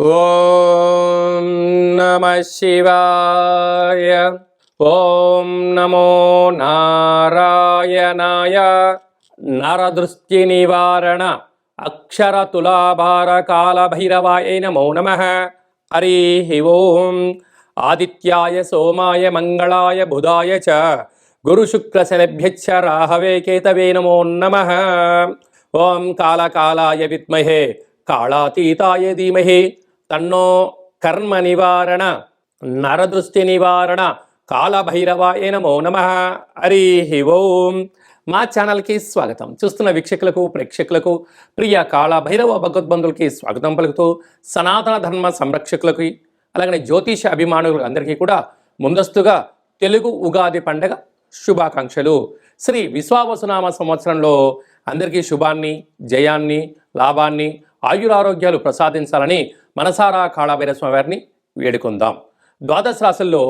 ఓం నమ శివాయ. ఓం నమో నారాయణాయ. నరదృష్టి నివారణ. అక్షర తులాభార కాళభైరవాయ నమో నమ. హరి ఓం. ఆదిత్యాయ సోమాయ మంగళాయ బుధాయ చ. గురుశుక్లశనభ్యచ్చ రాహవే కేతవే నమో నమ. ఓం కాళకాళాయ విద్మహే. కాళాతీతాయ ధీమహి. తన్నో కర్మ నివారణ నరదృష్టి నివారణ కాలభైరవాయ నమో నమ హరి ఓం మా ఛానల్కి స్వాగతం. చూస్తున్న వీక్షకులకు ప్రేక్షకులకు ప్రియ కాళభైరవ భగవద్బంధులకి స్వాగతం పలుకుతూ సనాతన ధర్మ సంరక్షకులకి అలాగనే జ్యోతిష అభిమానులు అందరికీ కూడా ముందస్తుగా తెలుగు ఉగాది పండగ శుభాకాంక్షలు. శ్రీ విశ్వావసునామ సంవత్సరంలో అందరికీ శుభాన్ని జయాన్ని లాభాన్ని ఆయురారోగ్యాలు ప్రసాదించాలని మనసారా కాళాభైర వారిని వేడుకుందాం. ద్వాదశ రాశుల్లో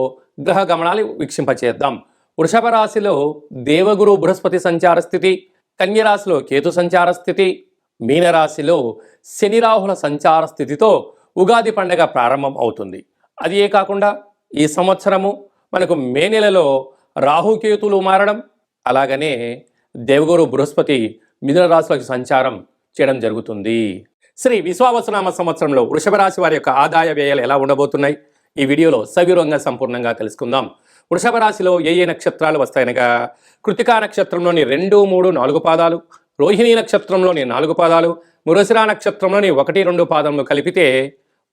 గ్రహ గమనాలు వీక్షింపచేద్దాం. వృషభ రాశిలో దేవగురు బృహస్పతి సంచార స్థితి కన్యరాశిలో కేతు సంచార స్థితి మీనరాశిలో శనిరాహుల సంచార స్థితితో ఉగాది పండగ ప్రారంభం అవుతుంది. అది ఏ కాకుండా ఈ సంవత్సరము మనకు మే నెలలో రాహుకేతులు మారడం అలాగనే దేవగురు బృహస్పతి మిథున రాశులకు సంచారం చేయడం జరుగుతుంది. శ్రీ విశ్వావసనామ సంవత్సరంలో వృషభ రాశి వారి యొక్క ఆదాయ వ్యయాలు ఎలా ఉండబోతున్నాయి? ఈ వీడియోలో సవివరంగా సంపూర్ణంగా తెలుసుకుందాం. వృషభ రాశిలో ఏ ఏ నక్షత్రాలు వస్తాయనగా కృతికా నక్షత్రంలోని రెండు మూడు నాలుగు పాదాలు రోహిణీ నక్షత్రంలోని నాలుగు పాదాలు మురసిరా నక్షత్రంలోని ఒకటి రెండు పాదములు కలిపితే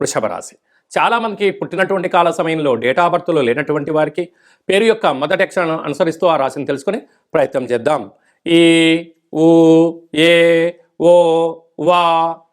వృషభ రాశి చాలామందికి పుట్టినటువంటి కాల సమయంలో డేటా బర్త్లో లేనటువంటి వారికి పేరు యొక్క మొదటి అక్షరాలను అనుసరిస్తూ ఆ రాశిని తెలుసుకునే ప్రయత్నం చేద్దాం. ఈ ఊ ఏ ఓ వా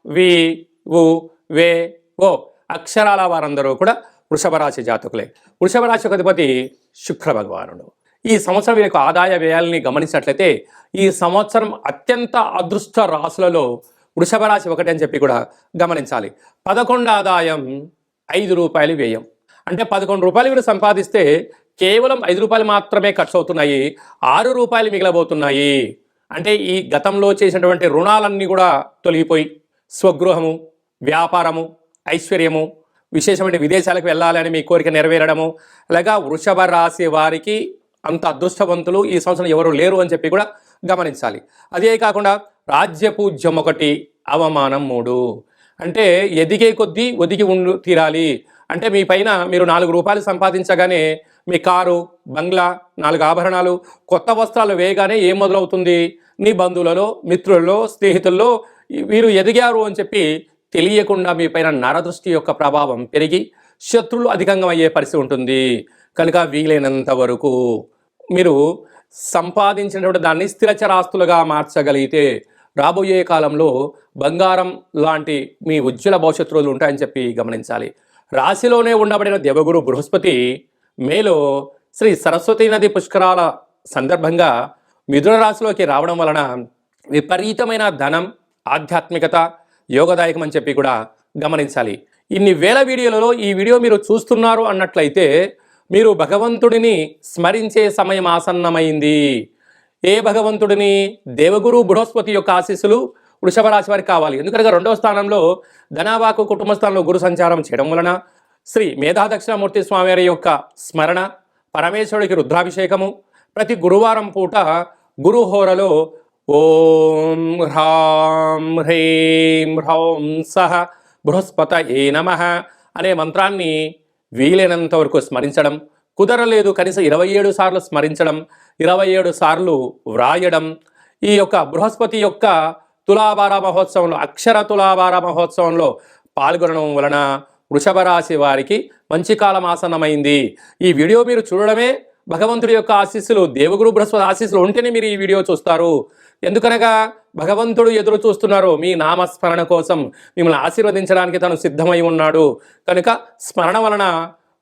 వి ఉ వే ఓ అక్షరాల వారందరూ కూడా వృషభ రాశి జాతకులే. వృషభ రాశి అధిపతి శుక్ర భగవానుడు. ఈ సంవత్సరం యొక్క ఆదాయ వ్యయాలని గమనించినట్లయితే ఈ సంవత్సరం అత్యంత అదృష్ట రాశులలో వృషభ రాశి ఒకటి అని చెప్పి కూడా గమనించాలి. పదకొండు ఆదాయం ఐదు రూపాయలు వ్యయం. అంటే పదకొండు రూపాయలు వీరు సంపాదిస్తే కేవలం ఐదు రూపాయలు మాత్రమే ఖర్చు అవుతున్నాయి ఆరు రూపాయలు మిగిలబోతున్నాయి. అంటే ఈ గతంలో చేసినటువంటి రుణాలన్నీ కూడా తొలగిపోయి స్వగృహము వ్యాపారము ఐశ్వర్యము విశేషమైన విదేశాలకు వెళ్ళాలని మీ కోరిక నెరవేరడము అలాగా వృషభ రాశి వారికి అంత అదృష్టవంతులు ఈ సంవత్సరం ఎవరు లేరు అని చెప్పి కూడా గమనించాలి. అదే కాకుండా రాజ్యపూజ్యం ఒకటి అవమానం మూడు. అంటే ఎదిగే కొద్దీ ఒదిగి ఉండు తీరాలి. అంటే మీ పైన మీరు నాలుగు రూపాయలు సంపాదించగానే మీ కారు బంగ్లా నాలుగు ఆభరణాలు కొత్త వస్త్రాలు వేయగానే ఏం మొదలవుతుంది? నీ బంధువులలో మిత్రులలో స్నేహితుల్లో వీరు ఎదిగారు అని చెప్పి తెలియకుండా మీ పైన నరదృష్టి యొక్క ప్రభావం పెరిగి శత్రులు అధికంగా అయ్యే పరిస్థితి ఉంటుంది. కనుక వీలైనంత వరకు మీరు సంపాదించినటువంటి దాన్ని స్థిరచరాస్తులుగా మార్చగలిగితే రాబోయే కాలంలో బంగారం లాంటి మీ ఉజ్వల భవిష్యత్తు రోజులు ఉంటాయని చెప్పి గమనించాలి. రాశిలోనే ఉండబడిన దేవగురు బృహస్పతి మేలో శ్రీ సరస్వతీ నది పుష్కరాల సందర్భంగా మిథున రాశిలోకి రావడం వలన విపరీతమైన ధనం ఆధ్యాత్మికత యోగదాయకం అని చెప్పి కూడా గమనించాలి. ఇన్ని వేల వీడియోలలో ఈ వీడియో మీరు చూస్తున్నారు అన్నట్లయితే మీరు భగవంతుడిని స్మరించే సమయం ఆసన్నమైంది. ఏ భగవంతుడిని? దేవగురు బృహస్పతి యొక్క ఆశీస్సులు వృషభ రాశి వారికి కావాలి. ఎందుకనగా రెండవ స్థానంలో ధనావాకు కుటుంబ స్థానంలో గురు సంచారం చేయడం వలన శ్రీ మేధాదక్షిణామూర్తి స్వామివారి యొక్క స్మరణ పరమేశ్వరుడికి రుద్రాభిషేకము ప్రతి గురువారం పూట గురుహోరలో ఓం హ్రాం హ్రీం హ్రౌం సహ బృహస్పత ఏ నమ అనే మంత్రాన్ని వీలైనంత వరకు స్మరించడం కుదరలేదు కనీసం ఇరవై ఏడు సార్లు స్మరించడం ఇరవై ఏడు సార్లు వ్రాయడం. ఈ యొక్క బృహస్పతి యొక్క తులాభార మహోత్సవంలో అక్షర తులాభార మహోత్సవంలో పాల్గొనడం వలన వృషభ రాశి వారికి మంచి కాలం ఆసన్నమైంది. ఈ వీడియో మీరు చూడడమే భగవంతుడి యొక్క ఆశీస్సులు దేవగురు బృహస్పతి ఆశీస్సులు ఉంటేనే మీరు ఈ వీడియో చూస్తారు. ఎందుకనగా భగవంతుడు ఎదురు చూస్తున్నారు మీ నామస్మరణ కోసం మిమ్మల్ని ఆశీర్వదించడానికి తను సిద్ధమై ఉన్నాడు. కనుక స్మరణ వలన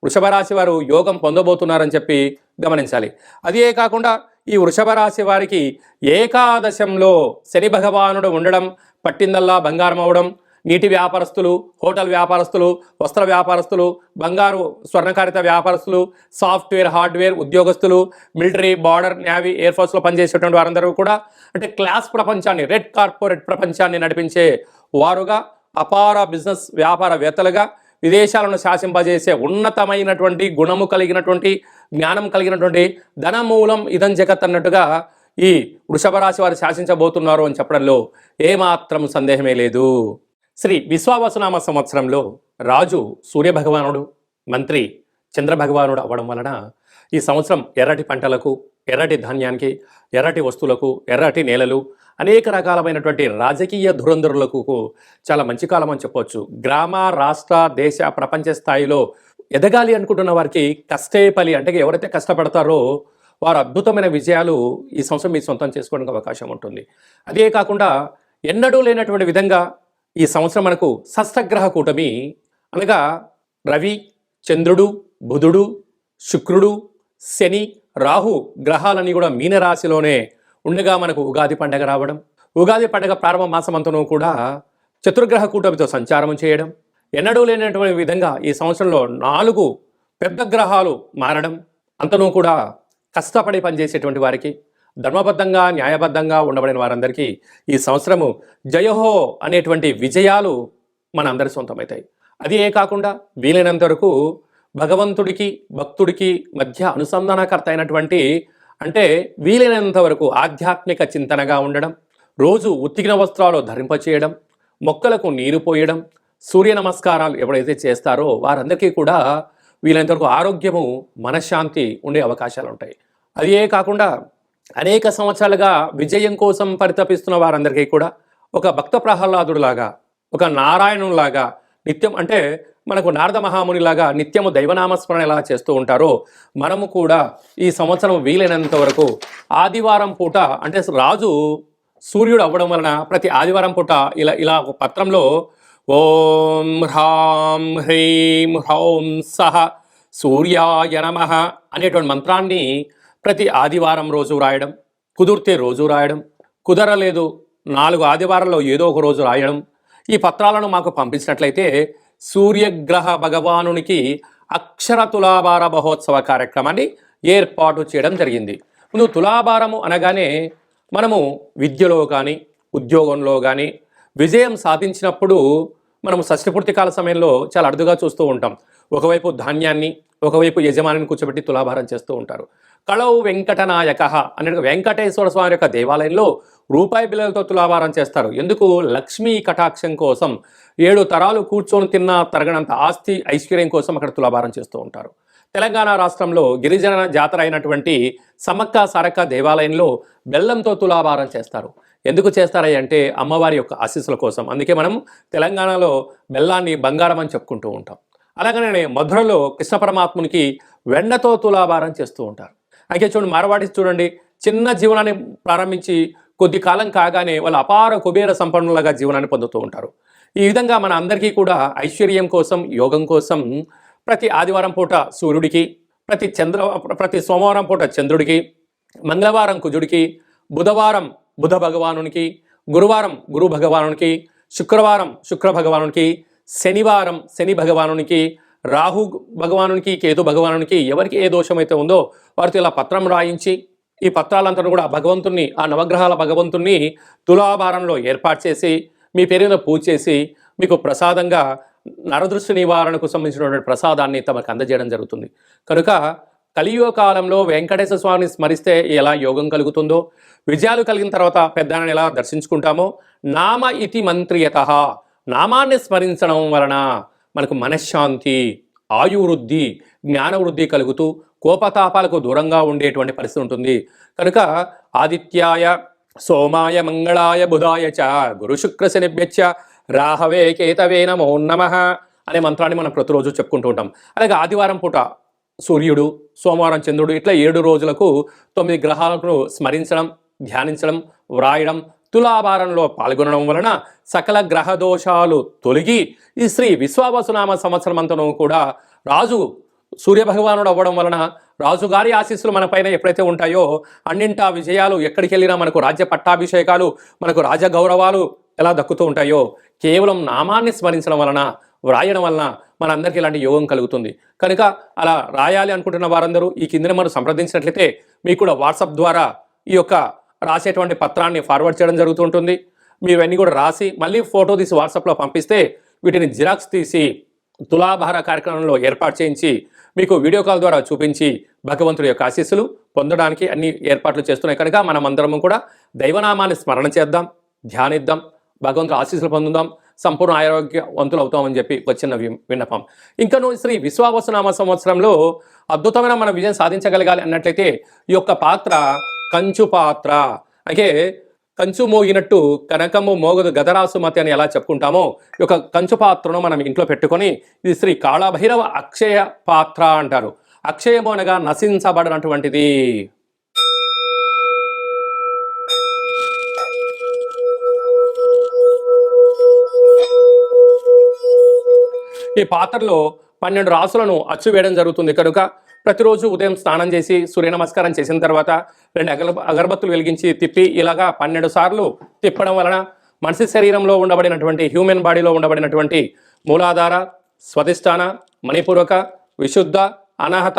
వృషభ రాశి వారు యోగం పొందబోతున్నారని చెప్పి గమనించాలి. అదే కాకుండా ఈ వృషభ రాశి వారికి ఏకాదశంలో శని భగవానుడు ఉండడం పట్టిందల్లా బంగారం అవడం నీటి వ్యాపారస్తులు హోటల్ వ్యాపారస్తులు వస్త్ర వ్యాపారస్తులు బంగారు స్వర్ణకారిత వ్యాపారస్తులు సాఫ్ట్వేర్ హార్డ్వేర్ ఉద్యోగస్తులు మిలిటరీ బార్డర్ నేవీ ఎయిర్ ఫోర్స్లో పనిచేసేటువంటి వారందరూ కూడా అంటే క్లాస్ ప్రపంచాన్ని రెడ్ కార్పొరేట్ ప్రపంచాన్ని నడిపించే వారుగా అపార బిజినెస్ వ్యాపారవేత్తలుగా విదేశాలను శాసింపజేసే ఉన్నతమైనటువంటి గుణము కలిగినటువంటి జ్ఞానం కలిగినటువంటి ధనమూలం ఇదం జగత్ అన్నట్టుగా ఈ వృషభ రాశి వారు శాసించబోతున్నారు అని చెప్పడంలో ఏమాత్రం సందేహమే లేదు. శ్రీ విశ్వావసునామ సంవత్సరంలో రాజు సూర్యభగవానుడు మంత్రి చంద్రభగవానుడు అవ్వడం వలన ఈ సంవత్సరం ఎర్రటి పంటలకు ఎర్రటి ధాన్యానికి ఎర్రటి వస్తువులకు ఎర్రటి నేలలు అనేక రకాలమైనటువంటి రాజకీయ ధురంధరులకు చాలా మంచి కాలం అని చెప్పవచ్చు గ్రామ రాష్ట్ర దేశ ప్రపంచ స్థాయిలో ఎదగాలి అనుకుంటున్న వారికి కష్టే పలి అంటే ఎవరైతే కష్టపడతారో వారు అద్భుతమైన విజయాలు ఈ సంవత్సరం మీ సొంతం చేసుకోవడానికి అవకాశం ఉంటుంది. అదే కాకుండా ఎన్నడూ లేనటువంటి విధంగా ఈ సంవత్సరం మనకు షష్టగ్రహ కూటమి అనగా రవి చంద్రుడు బుధుడు శుక్రుడు శని రాహు గ్రహాలన్నీ కూడా మీనరాశిలోనే ఉండగా మనకు ఉగాది పండగ రావడం ఉగాది పండగ ప్రారంభ మాసమంతను కూడా చతుర్గ్రహ కూటమితో సంచారం చేయడం ఎన్నడూ లేనటువంటి విధంగా ఈ సంవత్సరంలో నాలుగు పెద్ద గ్రహాలు మారడం అంతనూ కూడా కష్టపడి పనిచేసేటువంటి వారికి ధర్మబద్ధంగా న్యాయబద్ధంగా ఉండబడిన వారందరికీ ఈ సంవత్సరము జయహో అనేటువంటి విజయాలు మన అందరి సొంతమవుతాయి అది ఏ కాకుండా వీలైనంత వరకు భగవంతుడికి భక్తుడికి మధ్య అనుసంధానకర్త అయినటువంటి అంటే వీలైనంత వరకు ఆధ్యాత్మిక చింతనగా ఉండడం రోజు ఉత్తిగిన వస్త్రాలు ధరింపచేయడం మొక్కలకు నీరు పోయడం సూర్య నమస్కారాలు ఎవరైతే చేస్తారో వారందరికీ కూడా వీలైనంత వరకు ఆరోగ్యము మనశ్శాంతి ఉండే అవకాశాలు ఉంటాయి అది ఏ కాకుండా అనేక సంవత్సరాలుగా విజయం కోసం పరితపిస్తున్న వారందరికీ కూడా ఒక భక్త ప్రహ్లాదుడిలాగా ఒక నారాయణులాగా నిత్యం అంటే మనకు నారద మహామునిలాగా నిత్యము దైవనామస్మరణ ఎలా చేస్తూ ఉంటారో మనము కూడా ఈ సంవత్సరం వీలైనంత వరకు ఆదివారం పూట అంటే రాజు సూర్యుడు అవ్వడం వలన ప్రతి ఆదివారం పూట ఇలా ఇలా ఒక పత్రంలో ఓం హ్రాం హ్రీం హ్రౌం సహ సూర్యాయ నమ అనేటువంటి మంత్రాన్ని ప్రతి ఆదివారం రోజు రాయడం కుదిరితే రోజు రాయడం కుదరలేదు నాలుగు ఆదివారాల్లో ఏదో ఒక రోజు రాయడం ఈ పత్రాలను మాకు పంపించినట్లయితే సూర్యగ్రహ భగవానునికి అక్షర తులాభార మహోత్సవ కార్యక్రమాన్ని ఏర్పాటు చేయడం జరిగింది. ముందు తులాభారము అనగానే మనము విద్యలో కానీ ఉద్యోగంలో కానీ విజయం సాధించినప్పుడు మనము షష్ఠపూర్తి కాల సమయంలో చాలా అరుదుగా చూస్తూ ఉంటాం. ఒకవైపు ధాన్యాన్ని ఒకవైపు యజమానిని కూర్చోబెట్టి తులాభారం చేస్తూ ఉంటారు. కళవు వెంకటనాయక అనే వెంకటేశ్వర స్వామి యొక్క దేవాలయంలో రూపాయి బిల్లలతో తులాభారం చేస్తారు. ఎందుకు? లక్ష్మీ కటాక్షం కోసం. ఏడు తరాలు కూర్చొని తిన్న తరగనంత ఆస్తి ఐశ్వర్యం కోసం అక్కడ తులాభారం చేస్తూ ఉంటారు. తెలంగాణ రాష్ట్రంలో గిరిజన జాతర అయినటువంటి సమక్క సారక్క దేవాలయంలో బెల్లంతో తులాభారం చేస్తారు. ఎందుకు చేస్తారై అంటే అమ్మవారి యొక్క ఆశీస్సుల కోసం. అందుకే మనం తెలంగాణలో బెల్లాన్ని బంగారం అని చెప్పుకుంటూ ఉంటాం. అలాగనే మధురలో కృష్ణ పరమాత్మునికి వెన్నతో తులాభారం చేస్తూ ఉంటారు. అయితే చూడండి మార్వాడి చూడండి చిన్న జీవనాన్ని ప్రారంభించి కొద్ది కాలం కాగానే వాళ్ళు అపార కుబేర సంపన్నులుగా జీవనాన్ని పొందుతూ ఉంటారు. ఈ విధంగా మన అందరికీ కూడా ఐశ్వర్యం కోసం యోగం కోసం ప్రతి ఆదివారం పూట సూర్యుడికి ప్రతి చంద్ర ప్రతి సోమవారం పూట చంద్రుడికి మంగళవారం కుజుడికి బుధవారం బుధ భగవానునికి గురువారం గురు భగవానునికి శుక్రవారం శుక్ర భగవానునికి శనివారం శని భగవానునికి రాహు భగవానునికి కేతు భగవానునికి ఎవరికి ఏ దోషమైతే ఉందో వారితో ఇలా పత్రం రాయించి ఈ పత్రాలంతా కూడా భగవంతుణ్ణి ఆ నవగ్రహాల భగవంతుణ్ణి తులాభారంలో ఏర్పాటు చేసి మీ పేరున పూజ చేసి మీకు ప్రసాదంగా నరదృష్టి నివారణకు సంబంధించినటువంటి ప్రసాదాన్ని తమకు అందజేయడం జరుగుతుంది. కనుక కలియుగ కాలంలో వెంకటేశ్వర స్వామిని స్మరిస్తే ఎలా యోగం కలుగుతుందో విజయాలు కలిగిన తర్వాత పెద్దాన్ని ఎలా దర్శించుకుంటామో నామ ఇతి మంత్రియత నామాన్ని స్మరించడం వలన మనకు మనశ్శాంతి ఆయువృద్ధి జ్ఞానవృద్ధి కలుగుతూ కోపతాపాలకు దూరంగా ఉండేటువంటి పరిస్థితి ఉంటుంది. కనుక ఆదిత్యాయ సోమాయ మంగళాయ బుధాయ చ గురు శుక్ర శనిభ్యచ్చ రాహవే కేతవే నమో నమ అనే మంత్రాన్ని మనం ప్రతిరోజు చెప్పుకుంటూ ఉంటాం. అలాగే ఆదివారం పూట సూర్యుడు సోమవారం చంద్రుడు ఇట్లా ఏడు రోజులకు తొమ్మిది గ్రహాలను స్మరించడం ధ్యానించడం వ్రాయడం తులాభారంలో పాల్గొనడం వలన సకల గ్రహ దోషాలు తొలగి ఈ శ్రీ విశ్వావసునామ సంవత్సరం అంతను కూడా రాజు సూర్యభగవానుడు అవ్వడం వలన రాజుగారి ఆశీస్సులు మన పైన ఎప్పుడైతే ఉంటాయో అన్నింటా విజయాలు ఎక్కడికి వెళ్ళినా మనకు రాజ్య పట్టాభిషేకాలు మనకు రాజ గౌరవాలు ఎలా దక్కుతూ ఉంటాయో కేవలం నామాన్ని స్మరించడం వలన వ్రాయడం వలన మనందరికీ ఇలాంటి యోగం కలుగుతుంది. కనుక అలా రాయాలి అనుకుంటున్న వారందరూ ఈ కిందన మనం సంప్రదించినట్లయితే మీకు కూడా వాట్సాప్ ద్వారా ఈ యొక్క రాసేటువంటి పత్రాన్ని ఫార్వర్డ్ చేయడం జరుగుతుంటుంది మీవన్నీ కూడా రాసి మళ్ళీ ఫోటో తీసి వాట్సాప్లో పంపిస్తే వీటిని జిరాక్స్ తీసి తులాభార కార్యక్రమంలో ఏర్పాటు చేయించి మీకు వీడియో కాల్ ద్వారా చూపించి భగవంతుడి యొక్క ఆశీస్సులు పొందడానికి అన్ని ఏర్పాట్లు చేస్తున్నాయి. కనుక మనం అందరము కూడా దైవనామాన్ని స్మరణ చేద్దాం ధ్యానిద్దాం భగవంతుడు ఆశీస్సులు పొందుదాం సంపూర్ణ ఆరోగ్యవంతులు అవుతామని చెప్పి వచ్చిన వి- విన్నపం. ఇంకను శ్రీ విశ్వావసనామ సంవత్సరంలో అద్భుతమైన మన విజయం సాధించగలగాలి అన్నట్లయితే ఈ యొక్క పాత్ర కంచు పాత్ర. అంటే కంచు మోగినట్టు కనకము మోగదు గదరాసుమతి అని ఎలా చెప్పుకుంటామో ఈ యొక్క కంచు పాత్రను మనం ఇంట్లో పెట్టుకొని ఇది శ్రీ కాళభైరవ అక్షయ పాత్ర అంటారు. అక్షయము అనగా నశించబడినటువంటిది. ఈ పాత్రలో పన్నెండు రాసులను అచ్చు వేయడం జరుగుతుంది. కనుక ప్రతిరోజు ఉదయం స్నానం చేసి సూర్య నమస్కారం చేసిన తర్వాత రెండు అగల అగరబత్తులు వెలిగించి తిప్పి ఇలాగా పన్నెండు సార్లు తిప్పడం వలన మనిషి శరీరంలో ఉండబడినటువంటి హ్యూమన్ బాడీలో ఉండబడినటువంటి మూలాధార స్వధిష్టాన మణిపూర్వక విశుద్ధ అనాహత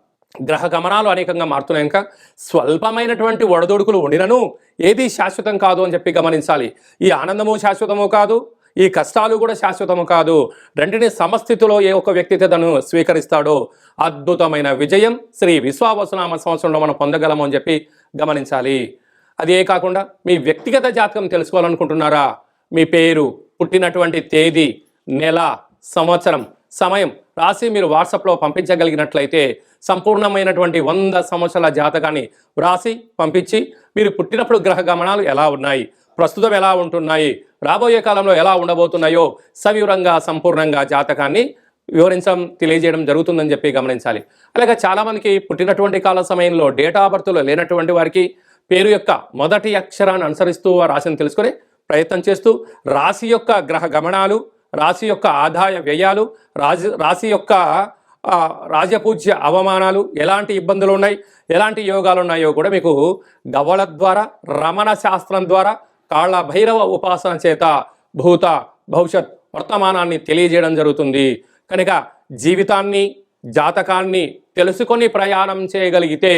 గ్రహ గమనాలు అనేకంగా మారుతున్నాయి. ఇంకా స్వల్పమైనటువంటి ఒడదొడుకులు ఉండినను ఏది శాశ్వతం కాదు అని చెప్పి గమనించాలి. ఈ ఆనందము శాశ్వతము కాదు ఈ కష్టాలు కూడా శాశ్వతము కాదు. రెండిని సమస్థితిలో ఏ ఒక్క వ్యక్తి తను స్వీకరిస్తాడో అద్భుతమైన విజయం శ్రీ విశ్వావసునామ సంవత్సరంలో మనం పొందగలము అని చెప్పి గమనించాలి. అదే కాకుండా మీ వ్యక్తిగత జాతకం తెలుసుకోవాలనుకుంటున్నారా? మీ పేరు పుట్టినటువంటి తేదీ నెల సంవత్సరం సమయం రాసి మీరు వాట్సాప్లో పంపించగలిగినట్లయితే సంపూర్ణమైనటువంటి వంద సంవత్సరాల జాతకాన్ని వ్రాసి పంపించి మీరు పుట్టినప్పుడు గ్రహ గమనాలు ఎలా ఉన్నాయి ప్రస్తుతం ఎలా ఉంటున్నాయి రాబోయే కాలంలో ఎలా ఉండబోతున్నాయో సవివరంగా సంపూర్ణంగా జాతకాన్ని వివరించడం తెలియజేయడం జరుగుతుందని చెప్పి గమనించాలి. అలాగే చాలామందికి పుట్టినటువంటి కాల సమయంలో డేటా బర్త్లో లేనటువంటి వారికి పేరు యొక్క మొదటి అక్షరాన్ని అనుసరిస్తూ ఆ రాశిని తెలుసుకొని ప్రయత్నం చేస్తూ రాశి యొక్క గ్రహ గమనాలు రాశి యొక్క ఆదాయ వ్యయాలు రాజు రాశి యొక్క రాజపూజ్య అవమానాలు ఎలాంటి ఇబ్బందులు ఉన్నాయి ఎలాంటి యోగాలు ఉన్నాయో కూడా మీకు గవళ ద్వారా రమణ శాస్త్రం ద్వారా కాళ్ళ భైరవ ఉపాసన చేత భూత భవిష్యత్ వర్తమానాన్ని తెలియజేయడం జరుగుతుంది. కనుక జీవితాన్ని జాతకాన్ని తెలుసుకొని ప్రయాణం చేయగలిగితే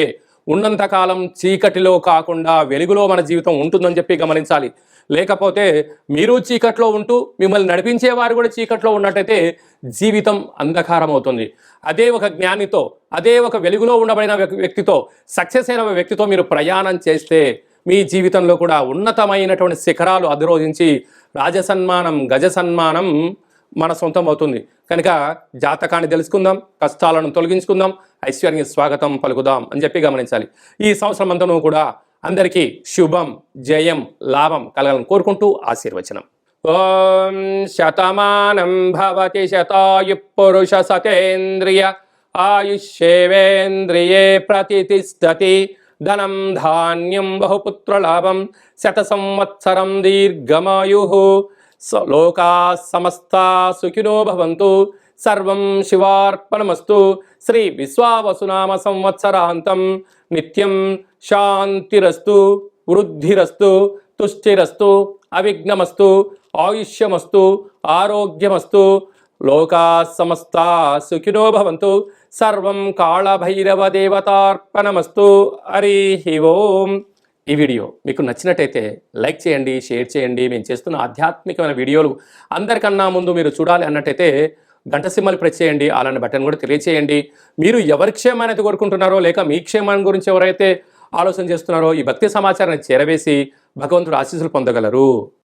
ఉన్నంతకాలం చీకటిలో కాకుండా వెలుగులో మన జీవితం ఉంటుందని చెప్పి గమనించాలి. లేకపోతే మీరు చీకట్లో ఉంటూ మిమ్మల్ని నడిపించేవారు కూడా చీకట్లో ఉన్నట్టయితే జీవితం అంధకారం అవుతుంది అదే ఒక జ్ఞానితో అదే ఒక వెలుగులో ఉండబడిన వ్యక్- వ్యక్తితో సక్సెస్ అయిన వ్యక్తితో మీరు ప్రయాణం చేస్తే మీ జీవితంలో కూడా ఉన్నతమైనటువంటి శిఖరాలు అధిరోధించి రాజసన్మానం గజ సన్మానం మన సొంతం అవుతుంది. కనుక జాతకాన్ని తెలుసుకుందాం కష్టాలను తొలగించుకుందాం ఐశ్వర్యానికి స్వాగతం పలుకుదాం అని చెప్పి గమనించాలి. ఈ సంవత్సరం అంతను కూడా అందరికీ శుభం జయం లాభం కలగాలని కోరుకుంటూ ఆశీర్వచనం. ఓం శతమానం భవతి శతాయు పురుష సతేంద్రియ ఆయుష్యేవేంద్రియే ప్రతిష్టతి ధనం ధాన్యం బహుపుత్రలాభం శత సంవత్సరం దీర్ఘమాయు. లోకా సమస్త సుఖినో భవంతు. సర్వం శివార్పణమస్తు. శ్రీ విశ్వావసునామ సంవత్సరాంతం. నిత్యం శాంతిరస్తు వృద్ధిరస్తు తుష్టిరస్తు అవిఘ్నమస్తు ఆయుష్యమస్తు ఆరోగ్యమస్తు. లోకా సమస్తా సుఖినో భవంతు. సర్వం కాళభైరవ దేవతార్పణమస్తు. హరి ఓం. ఈ వీడియో మీకు నచ్చినట్టయితే లైక్ చేయండి షేర్ చేయండి. మేము చేస్తున్న ఆధ్యాత్మికమైన వీడియోలు అందరికన్నా ముందు మీరు చూడాలి అన్నట్టయితే గంట సింహలు ప్రెస్ చేయండి అలాంటి బటన్ కూడా తెలియచేయండి. మీరు ఎవరి క్షేమాన్ని కోరుకుంటున్నారో లేక మీ క్షేమాన్ని గురించి ఎవరైతే ఆలోచన చేస్తున్నారో ఈ భక్తి సమాచారాన్ని చేరవేసి భగవంతుడు ఆశీస్సులు పొందగలరు.